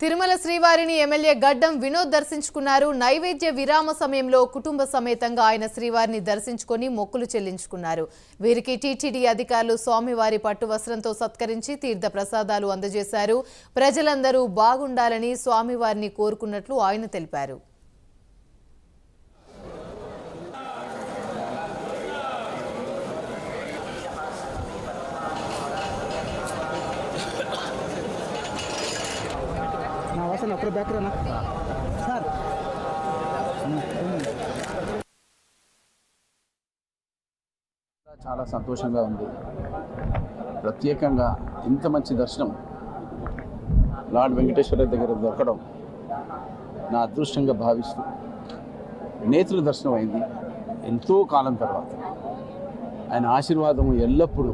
తిరుమల శ్రీవారిని ఎమ్మెల్యే గడ్డం వినోద్ దర్శించుకున్నారు. నైవేద్య విరామ సమయంలో కుటుంబ సమేతంగా ఆయన శ్రీవారిని దర్శించుకొని మొక్కులు చెల్లించుకున్నారు. వీరికి టీటీడీ అధికారులు స్వామివారి పట్టు వస్త్రంతో సత్కరించి తీర్థ ప్రసాదాలు అందజేశారు. ప్రజలందరూ బాగుండాలని స్వామివారిని కోరుకున్నట్లు ఆయన తెలిపారు. నా వాసన అప్పుడు బ్యాక్ రానా సార్. చాలా సంతోషంగా ఉంది. ప్రత్యేకంగా ఇంత మంచి దర్శనం లార్డ్ వెంకటేశ్వర దగ్గర దొరకడం నా అదృష్టంగా భావిస్తూ నేత్ర దర్శనం అయింది ఎంతో కాలం తర్వాత. ఆయన ఆశీర్వాదం ఎల్లప్పుడూ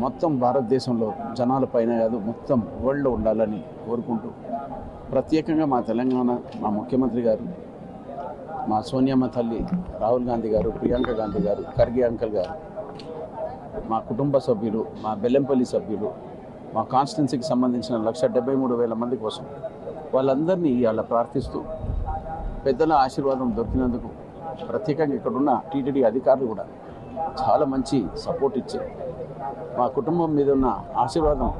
మొత్తం భారతదేశంలో జనాల పైన కాదు మొత్తం వరల్డ్లో ఉండాలని కోరుకుంటూ ప్రత్యేకంగా మా తెలంగాణ మా ముఖ్యమంత్రి గారు మా సోనియమ్మ తల్లి రాహుల్ గాంధీ గారు ప్రియాంక గాంధీ గారు ఖర్గే అంకల్ గారు మా కుటుంబ సభ్యులు మా బెల్లంపల్లి సభ్యులు మా కాన్స్టిట్యున్సీకి సంబంధించిన లక్ష డెబ్బై మూడు వేల మంది కోసం వాళ్ళందరినీ ఇవాళ ప్రార్థిస్తూ పెద్దల ఆశీర్వాదం దొరికినందుకు ప్రత్యేకంగా ఇక్కడున్న టీటీడీ అధికారులు కూడా చాలా మంచి సపోర్ట్ ఇచ్చారు. మా కుటుంబం మీద ఉన్న ఆశీర్వాదం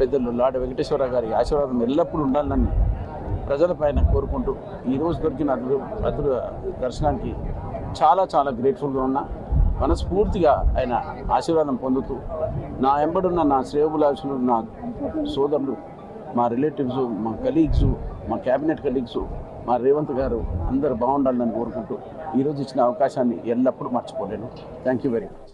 పెద్దలు లాడ వెంకటేశ్వర గారి ఆశీర్వాదం ఎల్లప్పుడూ ఉండాలని ప్రజల పైన కోరుకుంటూ ఈరోజు దొరికిన అతడు అతడు దర్శనానికి చాలా చాలా గ్రేట్ఫుల్గా ఉన్నా. మనస్ఫూర్తిగా ఆయన ఆశీర్వాదం పొందుతూ నా ఎంబడున్న నా శ్రేయబులాసులు నా సోదరులు మా రిలేటివ్స్ మా కలీగ్స్ మా క్యాబినెట్ కలీగ్స్ మా రేవంత్ గారు అందరు బాగుండాలని కోరుకుంటూ ఈరోజు ఇచ్చిన అవకాశాన్ని ఎల్లప్పుడూ మర్చిపోలేను. Thank you very much